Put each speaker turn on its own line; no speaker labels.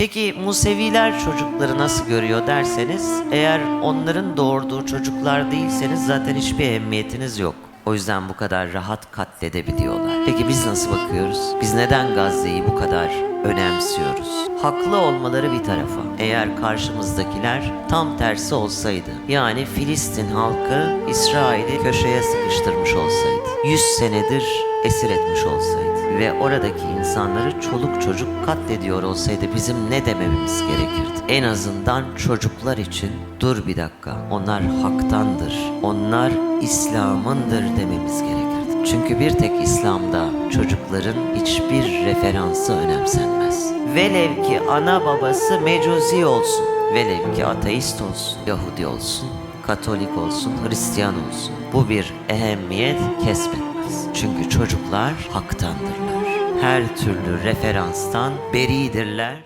Peki Museviler çocukları nasıl görüyor derseniz, eğer onların doğurduğu çocuklar değilseniz zaten hiçbir ehemmiyetiniz yok. O yüzden bu kadar rahat katledebiliyorlar. Peki biz nasıl bakıyoruz? Biz neden Gazze'yi bu kadar önemsiyoruz? Haklı olmaları bir tarafa. Eğer karşımızdakiler tam tersi olsaydı, yani Filistin halkı İsrail'i köşeye sıkıştırmış olsaydı, 100 senedir esir etmiş olsaydı ve oradaki insanları çoluk çocuk katlediyor olsaydı bizim ne dememiz gerekirdi? En azından çocuklar için dur bir dakika onlar haktandır, onlar İslam'ındır dememiz gerekirdi. Çünkü bir tek İslam'da çocukların hiçbir referansı önemsenmez. Velev ki ana babası mecuzi olsun, velev ki ateist olsun, Yahudi olsun, Katolik olsun, Hristiyan olsun. Bu bir ehemmiyet kesbetmez. Çünkü çocuklar haktandırlar. Her türlü referanstan beridirler.